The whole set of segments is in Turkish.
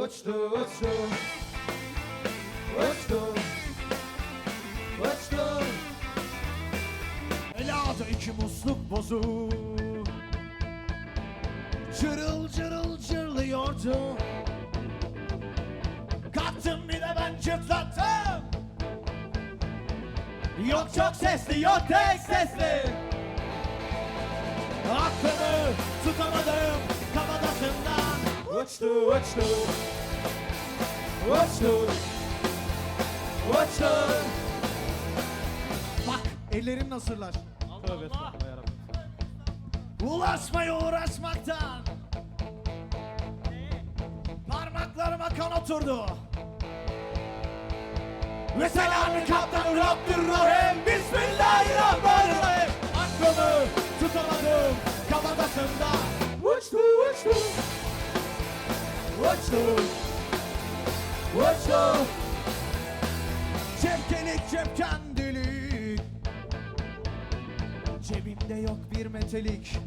Uçtu uçtu. Uçtu. Uçtu. Elada iki musluk bozuk Cırıl cırıl cırlıyordu. Kalktım bir de ben çıtlattım. Yok çok sesli yok tek sesli. Aklımı tutamadım Uçtu uçtu Uçtu Uçtu Bak ellerim nasırlar. Tövbe estağfurullah yarabbim. Ulaşmaya uğraşmaktan. Parmaklarıma kan oturdu. Ve selamı kaptan Rabdurrahim Bismillahirrahmanirrahim. Aklımı tutamadım kafatasında Uçtu uçtu Uçtu Uçtu Cepkelik cepken delik Cebimde yok bir metelik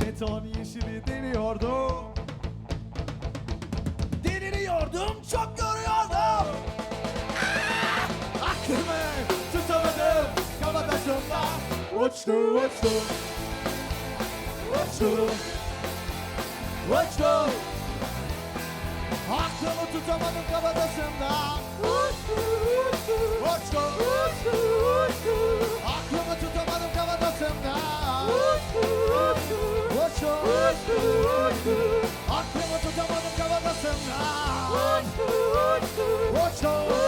Beton yeşili deniyordum Deniliyordum çok görüyordum! Aklımı tutamadım kafatasında Uçtu uçtu Uçtu Uçtu Aklımı tutamadım Uçtu uçtu. Uçtu Aklımı tutamadım Uçtu uçtu. Uçtu Aklımı tutamadım kafatasında Uçtu uçtu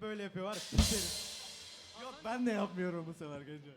Hep böyle yapıyor var ya. sikerim. Yok ben de yapmıyorum bu sefer gece.